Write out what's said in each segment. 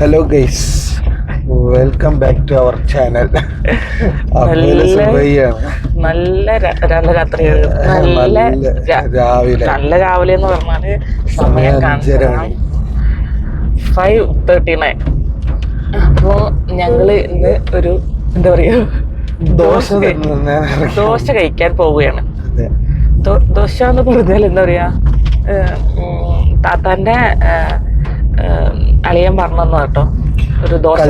Hello guys welcome back to our channel നല്ല- നല്ല നല്ല രാവിലെ. നല്ല രാവിലെ എന്ന് പറഞ്ഞാൽ സമയം. ഫൈവ് തേർട്ടി നയൻ അപ്പോ ഞങ്ങൾ ഇന്ന് ഒരു എന്താ പറയാ? ദോശ ദോശ കഴിക്കാൻ പോവുകയാണ്. ദോശ എന്ന് പറഞ്ഞാൽ എന്താ പറയാ? താത്താന്റെ അളിയൻ പറഞ്ഞു കേട്ടോ. ഒരു ദോശ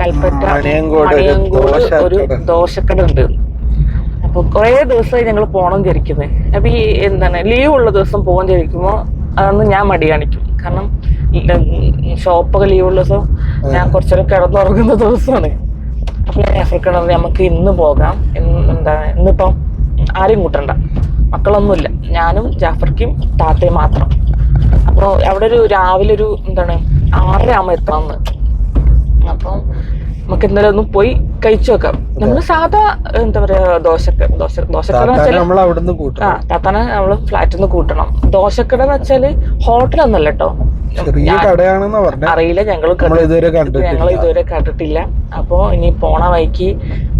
കൽപ്പറ്റ മണിയങ്കോട് ഒരു ദോശക്കട. ഉണ്ട് അപ്പൊ കുറെ ദിവസമായി ഞങ്ങൾ പോണം വിചാരിക്കുന്നത് അപ്പൊ ഈ എന്താണ് ലീവ് ഉള്ള ദിവസം പോകാൻ ചോദിക്കുമ്പോ അതൊന്ന് ഞാൻ മടി കാണിക്കും. കാരണം ഷോപ്പൊക്കെ ലീവ് ഉള്ള ദിവസം ഞാൻ കുറച്ചൊരു കിടന്നുറങ്ങുന്ന ദിവസമാണ് അപ്പൊ ഞാൻ എഫർക്കണം നമുക്ക് ഇന്ന് പോകാം. എന്താ ഇന്നിപ്പം ആരെയും കൂട്ടണ്ട. മക്കളൊന്നുമില്ല. ഞാനും ജാഫർക്കും താത്തയും മാത്രം. അപ്പോൾ അവിടെ ഒരു രാവിലെ ഒരു എന്താണ് ആറര ആകുമ്പോൾ എത്തണമെന്ന് അപ്പം നമുക്ക് ഇന്നലെ ഒന്ന് പോയി കഴിച്ചു നോക്കാം. നമ്മൾ സാധാ എന്താ പറയാ ദോശക്ക ദോശ ദോശക്കട നമ്മൾ ആ താത്താനെ നമ്മൾ ഫ്ലാറ്റിൽ നിന്ന് കൂട്ടണം. ദോശക്കട എന്ന് വെച്ചാൽ ഹോട്ടലൊന്നല്ല കേട്ടോ അറിയില്ല ഞങ്ങൾ നമ്മൾ ഞങ്ങൾ ഇതുവരെ കണ്ടിട്ടില്ല. അപ്പോ ഇനി പോണ വഴിക്ക്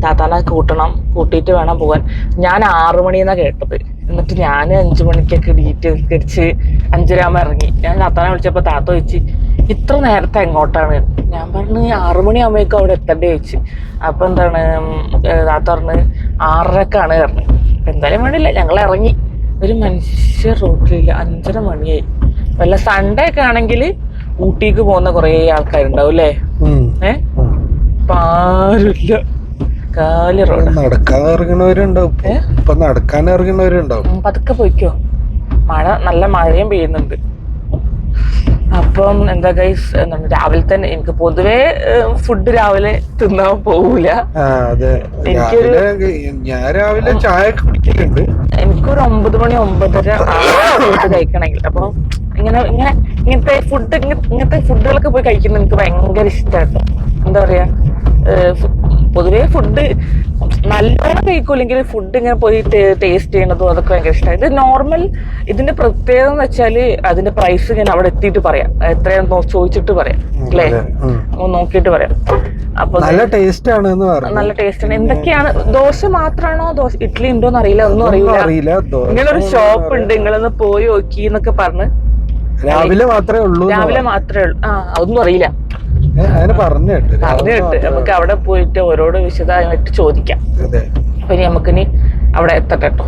താത്താനെ കൂട്ടണം. കൂട്ടിയിട്ട് വേണം പോകാൻ ഞാൻ ആറു മണിന്നാ കേട്ടത്. എന്നിട്ട് ഞാൻ അഞ്ചു മണിക്കൊക്കെ ഡീറ്റെയിൽസ് അഞ്ചരാകുമ്പോ ഇറങ്ങി. ഞാൻ താത്താനെ വിളിച്ചപ്പോ താത്ത ചോദിച്ചു ഇത്ര നേരത്തെ എങ്ങോട്ടാണ്? ഞാൻ പറഞ്ഞു ആറു മണിയാകുമ്പോഴേക്കും അവിടെ എത്തേണ്ടി? ചോദിച്ചു. അപ്പൊ എന്താണ് താത്ത പറഞ്ഞ് ആറരക്കാണ് പറഞ്ഞു. അപ്പൊ എന്തായാലും വേണ്ടില്ല ഞങ്ങൾ ഇറങ്ങി. ഒരു മനുഷ്യ റോട്ടിലില്ല അഞ്ചര മണിയായി. വല്ല സൺഡേ ഒക്കെ ആണെങ്കിൽ ഊട്ടിക്ക് പോകുന്ന കുറേ ആൾക്കാരുണ്ടാവും അല്ലേ. ഏ? പാരില്ല ആരുമില്ല. കാലി റോഡ്. നടക്കാൻ ഇറങ്ങണവരുണ്ടാവും ഇപ്പൊ. നടക്കാൻ ഇറങ്ങണവരുണ്ടാവും പതുക്കെ പോയിക്കോ. മഴ നല്ല മഴയും പെയ്യുന്നുണ്ട്. അപ്പം എന്താ ഗൈസ് എന്താണ് രാവിലെ തന്നെ എനിക്ക് പൊതുവേ ഫുഡ് രാവിലെ തിന്നാൻ എനിക്കൊരു- ഞാൻ രാവിലെ ചായ കുടിക്കലുണ്ട്. എനിക്കൊരു ഒമ്പത് മണി ഒമ്പതര ഫുഡ് കഴിക്കണമെങ്കിൽ. അപ്പൊ ഇങ്ങനെ ഇങ്ങനെ ഇങ്ങനത്തെ ഫുഡ് ഇങ്ങനത്തെ ഫുഡുകളൊക്കെ പോയി കഴിക്കുന്നത് എനിക്ക് ഭയങ്കര ഇഷ്ടമാണ് എന്താ പറയാ പൊതുവേ ഫുഡ് നല്ലോണം കഴിക്കൂലെങ്കിൽ ഫുഡ് ഇങ്ങനെ പോയി ടേസ്റ്റ് ചെയ്യണതും അതൊക്കെ ഭയങ്കര ഇഷ്ടമാണ് ഇത് നോർമൽ ഇതിന്റെ പ്രത്യേകത എന്ന് വെച്ചാൽ അതിന്റെ പ്രൈസ് ഇങ്ങനെ അവിടെ എത്തിയിട്ട് പറയാം. എത്രയാണെന്ന് ചോദിച്ചിട്ട് പറയാം. അല്ലേ. ഒന്ന് നോക്കിയിട്ട് പറയാം. അപ്പൊ നല്ല ടേസ്റ്റ് ആണ് എന്ന് നല്ല ടേസ്റ്റ് ആണ്. എന്തൊക്കെയാണ്? ദോശ മാത്രമാണോ ദോശ ഇഡ്ഡലി ഉണ്ടോന്ന് അറിയില്ല ഒന്നും ഒന്നും അറിയില്ല. ദോശ ഷോപ്പ് ഉണ്ട് നിങ്ങളൊന്ന് പോയി നോക്കി എന്നൊക്കെ പറഞ്ഞ്. രാവിലെ മാത്രമേ ഉള്ളൂ രാവിലെ മാത്രമേ ഉള്ളൂ. ആ അതൊന്നും അറിയില്ല. ഏ, അങ്ങനെ പറഞ്ഞു കേട്ട്. പറഞ്ഞു കേട്ട്. നമുക്ക് അവിടെ പോയിട്ട് ഓരോട് വിശദമായിട്ട് ചോദിക്കാം. അപ്പൊ ഇനി നമുക്കിനി അവിടെ എത്തട്ടെ കേട്ടോ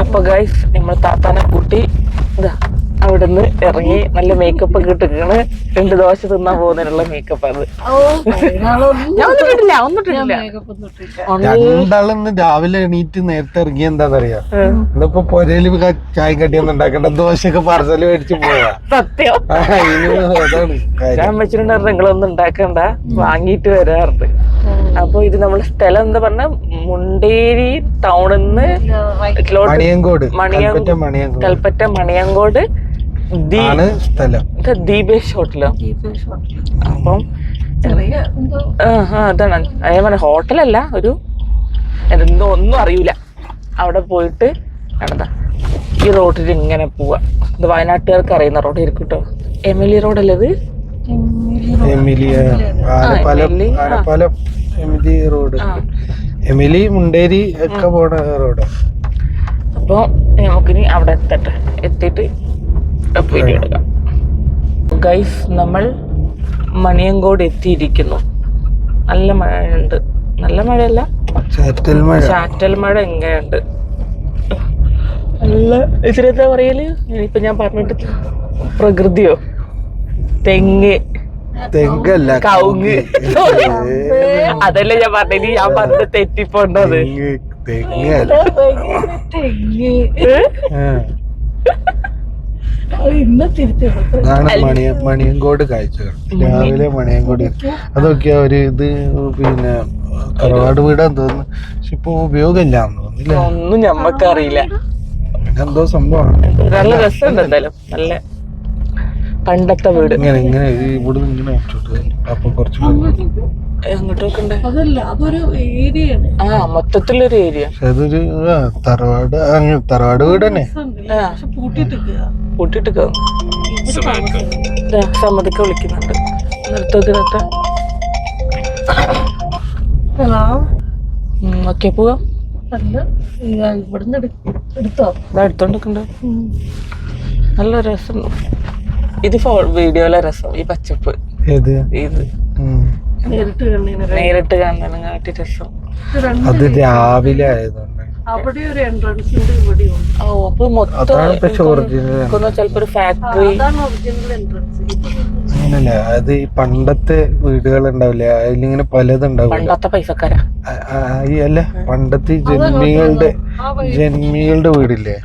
അപ്പൊ ഗൈസ് നമ്മൾ താത്താനെ കൂട്ടി ഇതാ. അവിടുന്ന് ഇറങ്ങി നല്ല മേക്കപ്പ് ഒക്കെ ഇട്ടിരിക്കണ് രണ്ട് ദോശ തിന്നാൻ പോകുന്നതിനുള്ള മേക്കപ്പ് അത്. ഞാൻ ഒന്നും ഇട്ടിട്ടില്ല ഒന്നും രണ്ടാളൊന്ന് രാവിലെ എണീറ്റ് നേരത്തെ ഇറങ്ങി എന്താന്നറിയാ? ഇന്നിപ്പോ പൊരയിൽ ചായ കടിയൊന്നും ഉണ്ടാക്കണ്ട. ദോശയൊക്കെ പാർസൽ മേടിച്ചു പോയാ സത്യം. ഞാൻ വെച്ചിട്ടുണ്ട് നിങ്ങളൊന്നും ഉണ്ടാക്കണ്ട വാങ്ങിയിട്ട് വരാറുണ്ട്. അപ്പൊ ഇത് നമ്മളെ സ്ഥലം എന്താ പറഞ്ഞ മുണ്ടേരി ടൗണിൽ നിന്ന് മണിയങ്കോട്. മണിയങ്കോട്. കൽപ്പറ്റ മണിയങ്കോട്. കൽപ്പറ്റ മണിയങ്കോട്. ദീ ആണ് സ്ഥലം. ഇത് ദീപേഷ് ഹോട്ടലോ? അപ്പം അതാണ്. അതേ പറഞ്ഞ ഹോട്ടലല്ല ഒരു എന്തോ ഒന്നും അറിയൂല. അവിടെ പോയിട്ട് നടന്ന. ഈ റോഡിൽ ഇങ്ങനെ പോവാ. ഇത് വയനാട്ടുകാർക്ക് അറിയുന്ന റോഡ് ആയിരിക്കും കേട്ടോ എമിലി റോഡല്ലേ ഇത്? Emily road. എമിലി മുണ്ടേരി ഒക്കെ പോണ റോഡ്. അപ്പോൾ നമുക്കിനി അവിടെ എത്തട്ടെ. എത്തിയിട്ട് വീഡിയോ എടുക്കാം ഗൈസ് നമ്മൾ മണിയങ്കോട് എത്തിയിരിക്കുന്നു. നല്ല മഴയുണ്ട്. നല്ല മഴയല്ല? ചാറ്റൽ മഴ. ചാറ്റൽ മഴ എങ്ങനെയുണ്ട് നല്ല ഇച്ചിരി എന്താ പറയൽ? ഇപ്പൊ ഞാൻ പറഞ്ഞിട്ട് പ്രകൃതിയോ? തെങ്ങ്. തെങ്ങല്ല കൗങ്ങ് അതല്ലേ ഞാൻ പറഞ്ഞത്. ഞാൻ പറഞ്ഞ തെറ്റിപ്പോണ്ടത്. തെങ്ങ് തെങ്ങ്. അതാണ് മണിയ മണിയങ്കോട് കാഴ്ചകൾ രാവിലെ മണിയങ്കോട്. അതൊക്കെ ഒരു ഇത് പിന്നെ കറവാട് വീടാന്ന് തോന്നുന്നു പക്ഷെ ഇപ്പൊ ഉപയോഗമില്ല തോന്നുന്നില്ല? ഒന്നും ഞമ്മക്കറിയില്ല. എന്തോ സംഭവമാണ്. നല്ല രസമുണ്ട് എന്തായാലും. നല്ല പണ്ടത്തെ വീട്. ഇങ്ങനെ ഇങ്ങനെ ഇവിടെ ഇവിടുന്ന് ഇങ്ങനെ ഇട്ടിട്ട് അപ്പൊ കുറച്ച് അങ്ങോട്ടൊക്കെ അതല്ല അതൊരു ഏരിയയാണ്. ആ മൊത്തത്തിലൊരു ഏരിയ. അതൊരു തറവാട് തറവാട് വീട് തന്നെ. പൂട്ടിട്ടിരിക്കുക കൂട്ടിട്ട് ദാ, സമ്മതിക്ക് വിളിക്കുന്നുണ്ട്. നിർത്തത്തിനകത്ത് ഹലോ? ഓക്കെ പോവാം. അല്ല ഇതാ ഇവിടുന്ന് എടുത്തോ? എടുത്തോണ്ടിരിക്കണ്ട. നല്ല രസം. ഇത് ഫോ വീഡിയോയിലെ രസം ഈ പച്ചപ്പ്. ഇത്. നേരിട്ട് കാണുന്നതിനെ കാട്ടി രസം. അത് രാവിലെ ആയതുകൊണ്ട്. അവിടെ ഒരു എൻട്രൻസ് ഉണ്ട് ഇവിടെ ഉണ്ട്. ഓ അപ്പൊ മൊത്തം അതാണ് പക്ഷെ ഒറിജിനൽ ചിലപ്പോ ഒരു ഫാക്ടറി അതാണ് ഒറിജിനൽ എൻട്രൻസ് അങ്ങനല്ല? അത് ഈ പണ്ടത്തെ വീടുകൾ ഉണ്ടാവില്ലേ? അതിലിങ്ങനെ പലതുണ്ടാവില്ല പണ്ടത്തെ പൈസക്കാരാ. അല്ല? പണ്ടത്തെ ജന്മികളുടെ ജന്മികളുടെ വീടില്ലേ?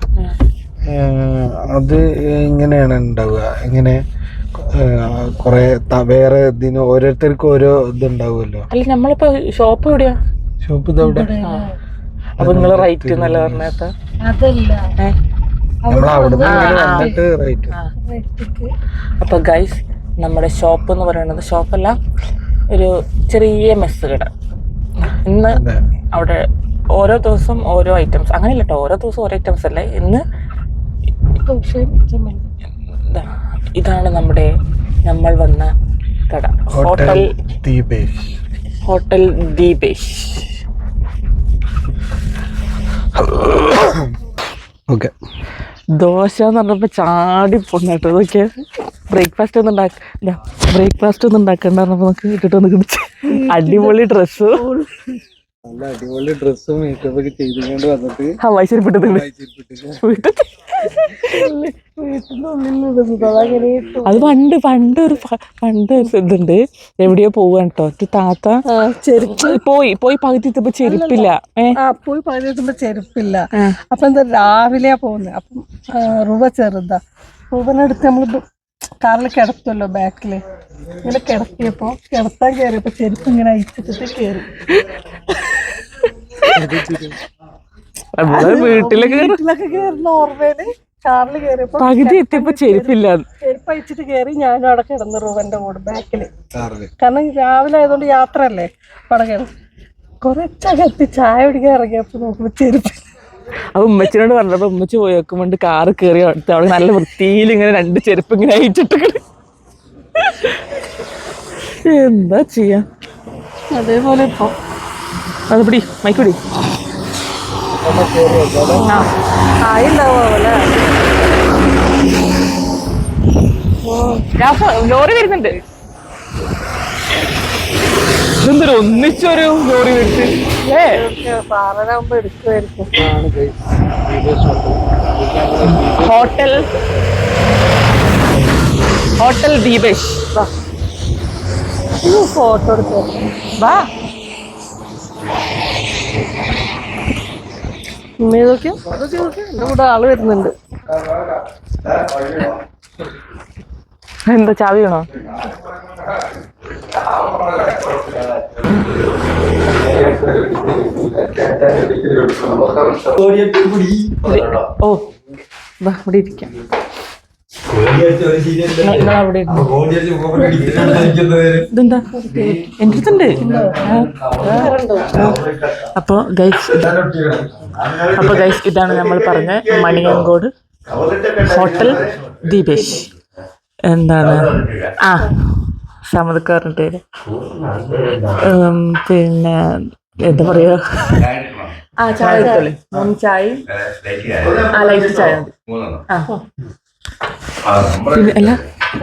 അത് ഇങ്ങനെയാണ് ഉണ്ടാവുക? ഇങ്ങനെ കൊറേ വേറെ ഇതിന് ഓരോരുത്തർക്കും ഓരോ ഇതുണ്ടാവുമല്ലോ. അല്ല നമ്മളിപ്പോ ഷോപ്പ് എവിടെയാ? ഷോപ്പ് ഇതവിടെ. അപ്പൊ നിങ്ങൾ റൈറ്റ് നല്ല പറഞ്ഞേത്ത? അതല്ല. നമ്മൾ അവിടെ വന്നിട്ട് റേറ്റ് അപ്പൊ ഗൈസ് നമ്മുടെ ഷോപ്പ് എന്ന് പറയുന്നത് ഷോപ്പല്ല ഒരു ചെറിയ മെസ്സ് കട. ഇന്ന് അവിടെ ഓരോ ദിവസം ഓരോ ഐറ്റംസ് അങ്ങനെയല്ല കേട്ടോ ഓരോ ദിവസം ഓരോ ഐറ്റംസ് അല്ലേ? ഇന്ന് ഇതാണ് നമ്മുടെ നമ്മൾ വന്ന കട. Hotel hotel Deepesh. Hotel Deepesh. Okay dosa എന്ന് പറഞ്ഞപ്പോൾ ചാടി പൊണ്ണാട്ടോ ഇതൊക്കെ ബ്രേക്ക്ഫാസ്റ്റ് ഒന്നും ഉണ്ടാക്കില്ല ബ്രേക്ക്ഫാസ്റ്റ് ഒന്നും ഉണ്ടാക്കണ്ടെന്ന് പറഞ്ഞപ്പോൾ നമുക്ക് ഇട്ടിട്ട് വന്ന് അടിപൊളി ഡ്രസ്സ് നല്ല അടിപൊളി ഡ്രസ്സും മേക്കപ്പ് ഒക്കെ ചെയ്തുകൊണ്ട് വന്നിട്ട് ഹവായി ശരിപ്പെട്ടത് അത് പണ്ട് പണ്ട് ഒരു പണ്ട് ഒരു ഇതുണ്ട്. എവിടെയോ പോവാണ് കേട്ടോ ഒരു താത്ത ചെരുപ്പ്. പോയി പോയി പകുതി എത്തുമ്പോ ചെരുപ്പില്ല. പോയി പകുതി എത്തുമ്പോ ചെരുപ്പില്ല. അപ്പൊ എന്താ രാവിലെയാ പോകുന്നത് അപ്പം റുവ ചെറുതാ. റുവനെടുത്ത് നമ്മൾ കാറിൽ കിടത്തുമല്ലോ ബാക്കിൽ. ഇങ്ങനെ കിടത്തിയപ്പോ കിടത്താൻ കയറിയപ്പോ ചെരുപ്പ് ഇങ്ങനെ അയച്ചിട്ട് കയറി. നമ്മൾ വീട്ടിലൊക്കെ വീട്ടിലൊക്കെ കേറുന്ന ഓർമ്മയിൽ കാറിൽ കയറിയപ്പോ പകുതി എത്തിയപ്പോ ചെരുപ്പില്ല. ചെരുപ്പ് അയച്ചിട്ട് കയറി ഞാനും അവിടെ കിടന്നു റുവന്റെ കൂടെ ബാക്കിൽ. കാരണം രാവിലെ ആയതുകൊണ്ട് യാത്ര അല്ലേ അവിടെ കിടന്നു കുറച്ചകത്ത് ചായ കുടിക്കാൻ ഇറങ്ങിയപ്പോ നോക്കുമ്പോ ചെരുപ്പ്. അപ്പൊ ഉമ്മച്ചിനോട് പറഞ്ഞപ്പോ ഉമ്മച്ചി പോയി നോക്കുമ്പോണ്ട് കാറ് കയറി അടുത്ത് അവിടെ നല്ല വൃത്തിയിൽ ഇങ്ങനെ രണ്ട് ചെരുപ്പ് ഇങ്ങനെ അയച്ചിട്ട് എന്താ ചെയ്യാ? അതേപോലെ ഇപ്പൊ അത് പിടി മൈക്ക് പിടി ലോറി വരുന്നുണ്ട്. ഇതെന്തൊരു ഒന്നിച്ചൊരു ലോറി വരുത്ത് ഹോട്ടൽ. ഹോട്ടൽ ദീപേഷ്. വാ ഫോട്ടോ എടുത്തു വാ. എന്റെ കൂടെ ആൾ വരുന്നുണ്ട്. എന്താ ചാവി വേണോ? ഓ ഇവിടെ ഇരിക്കാം നിങ്ങൾ- നിങ്ങൾ അവിടെ ഇരുന്നോ. ഇതെന്താ? എന്റെ അടുത്തുണ്ട് അപ്പോ ഗൈസ് അപ്പൊ ഗൈസ് ഇതാണ് നമ്മൾ പറഞ്ഞ മണിയങ്കോട് ഹോട്ടൽ ദീപേഷ്. എന്താണ്? ആ സമ്മതക്കാരന്റെ പേര്. പിന്നെ എന്താ പറയുക ആ ചായ ചായ. ആ ലൈറ്റ് ചായ മതി. ആ. അല്ല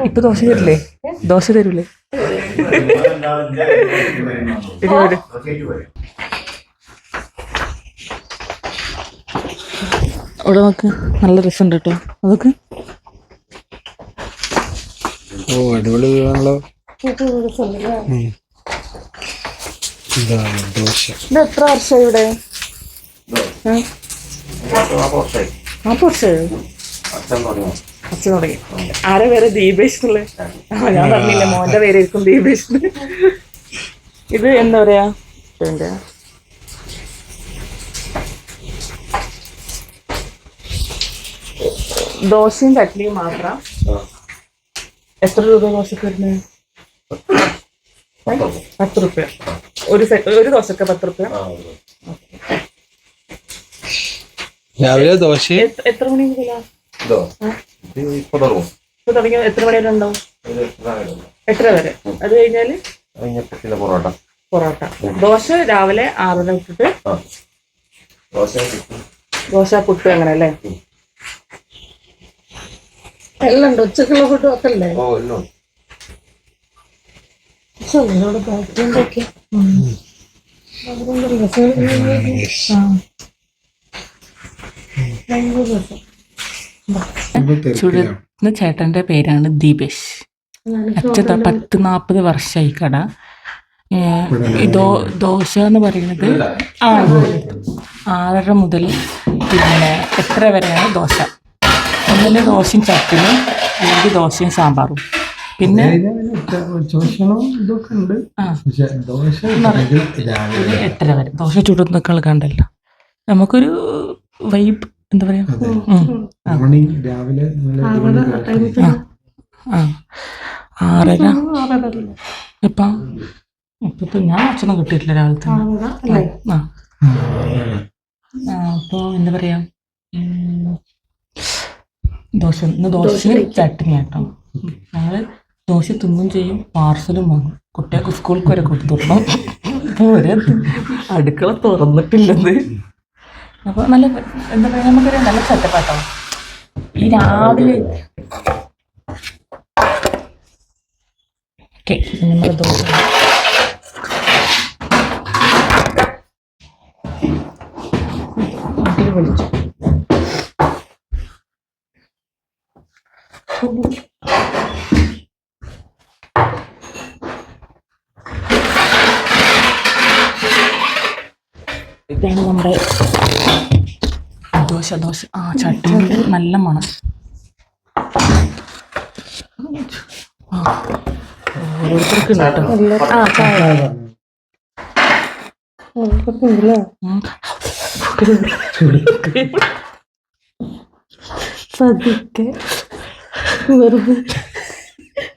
ഇപ്പൊ ദോശ തരില്ലേ ദോശ തരൂലേ ഇത് വരൂ. അവിടെ നോക്ക് നല്ല രസമുണ്ട് കേട്ടോ അതൊക്കെ ഓ അടിപൊളി വീടാണല്ലോ ദോശ ഇത് എത്ര വർഷമായി ഇവിടെ നാൽപ്പത് വർഷമായോ അച്ഛൻ തുടങ്ങി. ആരെ പേര് ദീപേഷ് എന്നുള്ളത് ഞാൻ പറഞ്ഞില്ല മോന്റെ പേരായിരിക്കും ദീപേഷ്. ഇത് എന്താ പറയാ? ദോശയും ചട്നിയും മാത്രം. എത്ര രൂപ ദോശക്ക് വരുന്നത്? പത്ത് റുപ്യ. ഒരു ഒരു ദോശക്ക് പത്ത് റുപ്യ. രാവിലെ ദോശ എത്ര- എത്ര മണി മുതലാ ഇപ്പൊ തുടങ്ങി എത്ര മണി വരെ ഉണ്ടാവും എട്ടര വരെ? അത് കഴിഞ്ഞാൽ പിന്നെ പൊറോട്ട. പൊറോട്ട. ദോശ രാവിലെ ആറര ഇട്ടിട്ട് ദോശ പുട്ട്. അങ്ങനെ അല്ലേ? എല്ലാം ഉണ്ട്. ഉച്ചക്കുള്ള ഫുഡ് ഒക്കെ അല്ലേ ഓ എല്ലാം ഇതിനോട് ബാക്കിയുണ്ടൊക്കെ ചുടുന്ന ചേട്ടന്റെ പേരാണ് ദീപേഷ്. അച്ഛത്ത പത്ത് നാൽപ്പത് വർഷമായി കട. ഇതോ ദോ ദോശ എന്ന് പറയുന്നത് ആ ആറര മുതൽ പിന്നെ എത്ര വരെയാണ് ദോശ. ഒന്നിലെ ദോശയും ചട്ടിനും അല്ലെങ്കിൽ ദോശയും സാമ്പാറും. പിന്നെ എത്ര വരെ. ദോശ ചുടുന്നൊക്കെ കണ്ടല്ലോ. നമുക്കൊരു വൈബ് എന്താ പറയാ. രാവിലെ ആറര. ഇപ്പം? ഇപ്പൊ ഞാൻ ഭക്ഷണം കിട്ടിയിട്ടില്ല രാവിലത്തെ. അപ്പൊ എന്താ പറയാ? ദോശ ഇന്ന് ദോശയും ചട്ടിനി ആട്ടോ ഞങ്ങൾ ദോശ തിന്നും ചെയ്യും പാർസലും വാങ്ങും. കുട്ടികൾക്ക് സ്കൂൾക്ക് വരെ കൊടുത്തു പോരെ അടുക്കള തുറന്നിട്ടില്ലത് അപ്പൊ നല്ല എന്താ പറയാ നമുക്കൊരു നല്ല സെറ്റപ്പാട്ടോ ഈ രാവിലെ ഇതാണ് നമ്മുടെ ദോശ ദോശ. ആ ചട്ടി നല്ല മണം. ഓരോരുത്തർക്ക് ഉണ്ട് കേട്ടോ ആ ചായ. ഉം. സദ്യക്ക് വെറുതെ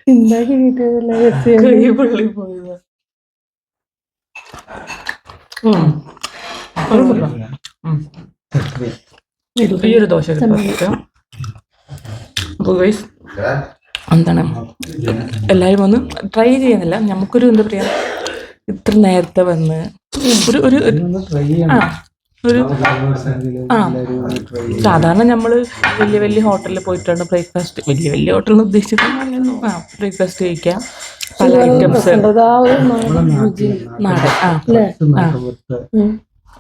ഉണ്ടാക്കി കിട്ടിയതല്ല കൈ പൊള്ളി പോയതാ. ഉം. ഒരു ദോശ അപ്പോൾ എന്താണ്? എല്ലാവരും ഒന്ന് ട്രൈ ചെയ്യുന്നില്ല. നമുക്കൊരു എന്താ പറയാ ഇത്ര നേരത്തെ വന്ന് ഒരു ഒരു ആ ചെയ്യണം. ഒരു ആ. സാധാരണ നമ്മൾ വലിയ വലിയ ഹോട്ടലിൽ പോയിട്ടാണ് ബ്രേക്ക്ഫാസ്റ്റ് വലിയ വലിയ ഹോട്ടലിൽ ഉദ്ദേശിച്ചിട്ടുണ്ടായിരുന്നു ആ ബ്രേക്ക്ഫാസ്റ്റ് കഴിക്കാം. പല ഐറ്റംസ് നാടൻ ആ. ആ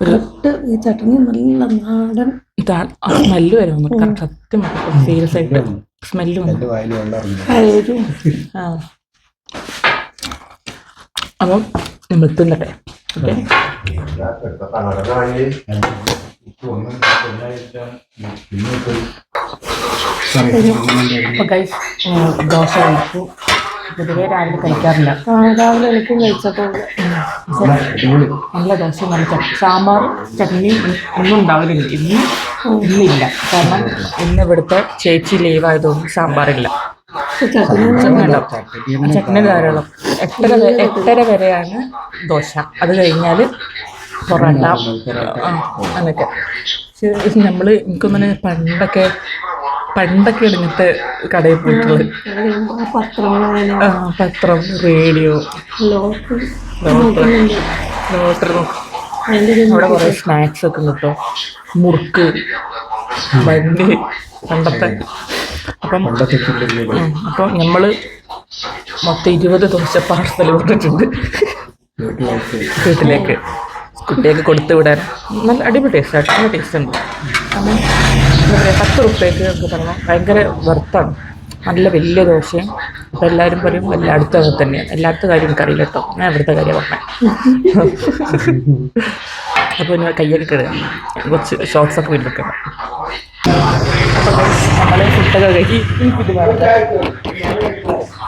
ഇട്ട് ഈ ചട്ടണി നല്ല നാടൻ സ്മെല്ല് വരും കറക്റ്റ് സത്യം സീരിയസ് ആയിട്ട് സ്മെല്ല്. ആ. അപ്പം നമ്മൾ തിന്നട്ടെ. ഓക്കെ? ദോശ കഴിച്ചു. പൊതുവേ രാവിലെ കഴിക്കാറില്ല രാവിലെ എളുപ്പം കഴിച്ചപ്പോൾ നല്ല ദോശ നല്ല സാമ്പാർ ചട്നി ഒന്നും ഉണ്ടാവില്ല ഇന്ന് ഇന്നില്ല. കാരണം ഇന്ന് ഇവിടുത്തെ ചേച്ചി ലീവായതുകൊണ്ട് സാമ്പാറില്ല. ചട്നി ധാരാളം. എട്ടര എട്ടര വരെയാണ് ദോശ. അത് കഴിഞ്ഞാൽ പൊറോട്ട ആ, അങ്ങനെയൊക്കെ നമ്മൾ നമ്മൾ എനിക്കൊന്നിന് പണ്ടൊക്കെ പണ്ടൊക്കെ ഇങ്ങനത്തെ കടയിൽ പോയിട്ടുള്ളത്. ആ പത്രം റേഡിയോ. ലോക്ക് ലോട്ടർ ലോട്ടർ അവിടെ കുറെ സ്നാക്സ് ഒക്കെ കിട്ടും. മുറുക്ക് വണ്ടി പണ്ടത്തെ. അപ്പം അപ്പം നമ്മൾ മൊത്തം ഇരുപത് ദോശ പാർസൽ കൊടുത്തിട്ടുണ്ട്. വീട്ടിലേക്ക്. കുട്ടിയൊക്കെ കുട്ടികൾക്ക് കൊടുത്തു വിടാൻ. നല്ല അടിപൊളി ടേസ്റ്റ് ആയിട്ട് നല്ല ടേസ്റ്റ് ഉണ്ട്. കാരണം എന്താ പറയുക പത്ത് റുപ്യക്ക് ഒക്കെ പറഞ്ഞാൽ ഭയങ്കര വെർത്താണ് നല്ല വലിയ ദോശയും. അപ്പം എല്ലാവരും പറയും എല്ലായിടത്തും അങ്ങനെ തന്നെയാണ് എല്ലായിടത്തും കാര്യം എനിക്കറിയില്ല കേട്ടോ ഞാൻ ഇവിടുത്തെ കാര്യം പറഞ്ഞത് അപ്പോൾ ഞാൻ കയ്യൊക്കെ കിടുക കുറച്ച് ഷോർട്സ് ഒക്കെ വീട്ടിൽ അപ്പോൾ നമ്മളെ ഫുഡൊക്കെ കഴിക്കി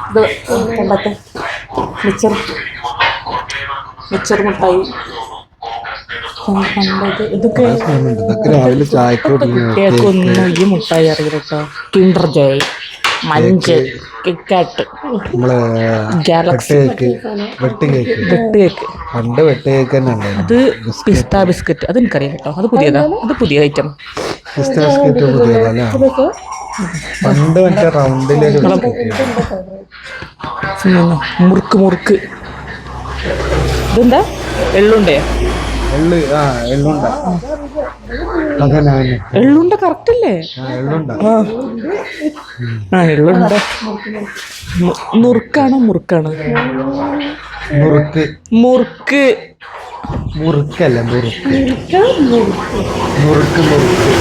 ഇത് മിച്ചർ മിച്ചർ മുട്ടായി. പണ്ടത് ഇതൊക്കെ രാവിലെ കുട്ടികൾക്കൊന്നും ഈ മുട്ടായി അറിയില്ല കേട്ടോ. Kinder Joy Munch KitKat Galaxy. Cake. Cake. വെട്ട് കേക്ക്. പണ്ട് വെട്ട് കേക്ക് തന്നെ അത് പിസ്ത ബിസ്ക്കറ്റ്. അത് എനിക്കറിയാം കേട്ടോ. അത് പുതിയതാ. അത് പുതിയ ഐറ്റം പിസ്ത ബിസ്ക്കറ്റ് പുതിയതല്ലേ പണ്ട് മറ്റേ റൗണ്ടിലേക്ക് തിന്നുന്നു. മുറുക്ക് മുറുക്ക്. ഇതെന്താ? എള്ളുണ്ടേ? എള്ള് ആ എള്ളുണ്ട. അതന്നെ എള്ളുണ്ട കറക്റ്റ് അല്ലേ എള്ളുണ്ട. ആ. എള്ളുണ്ട. നുറുക്കാണോ മുറുക്കാണോ മുറുക്ക്. മുറുക്ക്. മുറുക്കല്ല മുറുക്ക് മുറുക്ക് മുറുക്ക്.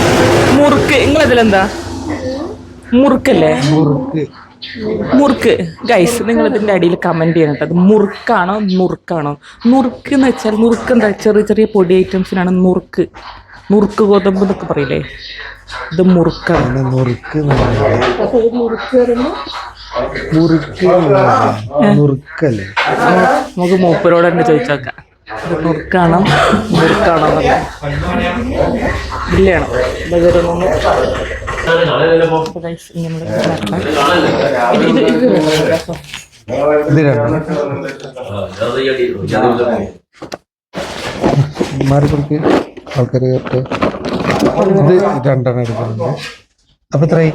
മുറുക്ക്. നിങ്ങളതിലെന്താ? മുറുക്കല്ലേ? മുറുക്ക്. മുറുക്ക്. ഗൈസ് നിങ്ങൾ ഇതിന്റെ അടിയിൽ കമന്റ് ചെയ്യണം കേട്ടോ. അത് മുറുക്കാണോ? നുറുക്കാണോ? നുറുക്ക് എന്ന് വെച്ചാൽ നുറുക്ക് എന്താ? ചെറിയ ചെറിയ പൊടി ഐറ്റംസിനാണ് നുറുക്ക്. നുറുക്ക് ഗോതമ്പ് എന്നൊക്കെ പറയില്ലേ? ഇത് മുറുക്കാണ്. മുറുക്ക് മുറുക്ക് മുറുക്കല്ലേ? നമുക്ക് മൂപ്പരോട് തന്നെ ചോദിച്ചോക്കാം. ഇത് നുറുക്കാണോ മുറുക്കാണോ എന്നൊക്കെ. ഇല്ലയാണോ ബജറൊന്നും മാറി കൊടുക്ക് ആൾക്കാർ ഇത് രണ്ടെണ്ണം എടുക്കുന്നുണ്ട്. അപ്പൊ എത്രയായി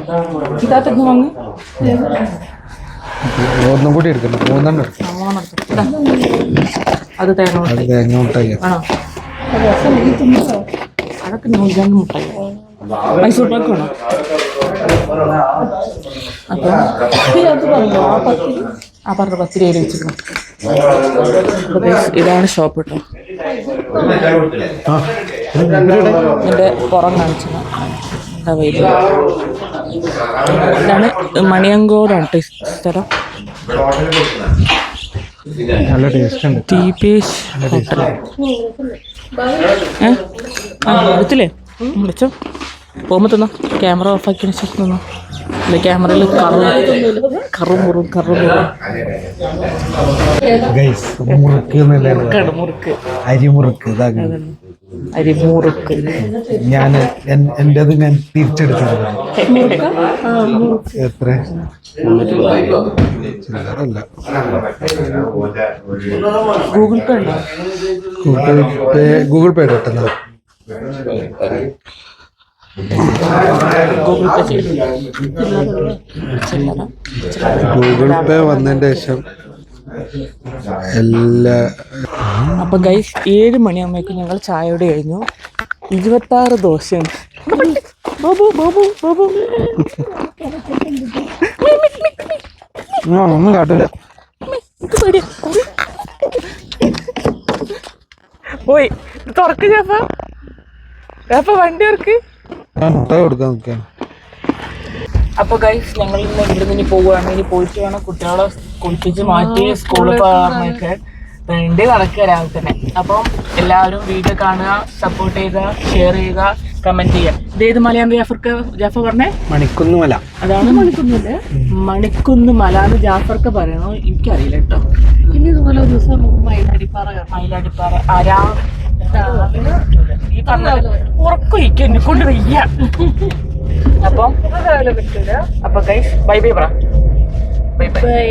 ഒന്നും കൂടി എടുക്കണം. മൂന്നെണ്ണം. അത് തേങ്ങ മുട്ടായി. അതൊക്കെ മുട്ടായി. മൈസൂർ പാക്ക് അപ്പൊ അപ്പം വന്നോ ആ പത്തിരി ആ പറഞ്ഞ പത്തിരി അതിൽ വെച്ചിരുന്നു. ഇതാണ് ഷോപ്പ് കേട്ടോ ഇതിന്റെ പുറം കാണിച്ചത്. ഇതാണ് മണിയങ്കോടാണ് സ്ഥലം. നല്ല ടേസ്റ്റ് ഉണ്ട്. ടീപേഷ് ഹോട്ടൽ. ഏ? ആ എടുത്തില്ലേ ഉം, വെച്ചോ തന്നോ ക്യാമറ ഓഫ് ആക്കിയതിന് ശേഷം തന്നോ അല്ല ക്യാമറയിൽ കറു കറു മുറും കറു മുറും മുറുക്ക് എന്നല്ലേ മുറുക്കാണ് മുറുക്ക്. അരിമുറുക്ക് അരിമുറുക്ക് ഞാൻ എന്റെത് ഞാൻ തിരിച്ചെടുക്കുന്നത് എത്ര? ചില്ലറല്ല ഗൂഗിൾ പേ ഉണ്ടോ? ഗൂഗിൾ പേ ഗൂഗിൾ പേ കിട്ടുന്നത് ഗൂഗിൾ പേ ഗൂഗിൾ പേ ശേഷം എല്ലാ അപ്പൊ ഗൈസ് ഏഴ് മണിയാകുമ്പോഴേക്കും ഞങ്ങൾ ചായയോടെ കഴിഞ്ഞു. ഇരുപത്തി ആറ് ദോശയാണ് ബാബു ബാബു. ഒന്നും കാട്ടില്ല. പോയി. തുറക്ക് ചേപ്പ ചേപ്പ വണ്ടി തുറക്ക്. ഞാൻ മുട്ട കൊടുക്കാൻ അപ്പൊ ഗൈസ് ഞങ്ങൾ ഇന്ന് ഇവിടുന്ന് ഇനി പോവുകയാണ് ഇനി പോയിട്ട് വേണം കുട്ടികളെ കുളിപ്പിച്ച് മാറ്റി സ്കൂളിൽ പറഞ്ഞൊക്കെ വേണ്ടി നടക്കുക രാവിലെ തന്നെ. അപ്പം എല്ലാവരും വീഡിയോ കാണുക സപ്പോർട്ട് ചെയ്യുക ഷെയർ ചെയ്യുക കമന്റ് ചെയ്യുക. ഇതേത് മലയാണ് ജാഫർക്ക്? ജാഫർ പറഞ്ഞേ? മണിക്കുന്ന് മല അതാണ് മണിക്കുന്നില്ല മണിക്കുന്ന് മല എന്ന് ജാഫർക്ക് പറയണോ എനിക്കറിയില്ല കേട്ടോ. ഇനി ഇതുപോലെ ഒരു ദിവസം നമുക്ക് കാണാം മയിലാടിപ്പാറ. ആരാ ഈ പറഞ്ഞ ഉറക്കൊഴിക്കും എന്നെ കൊണ്ട് വയ്യ. അപ്പം അപ്പൊ ഗൈസ് ബൈ ബൈ പറ. Bye bye bye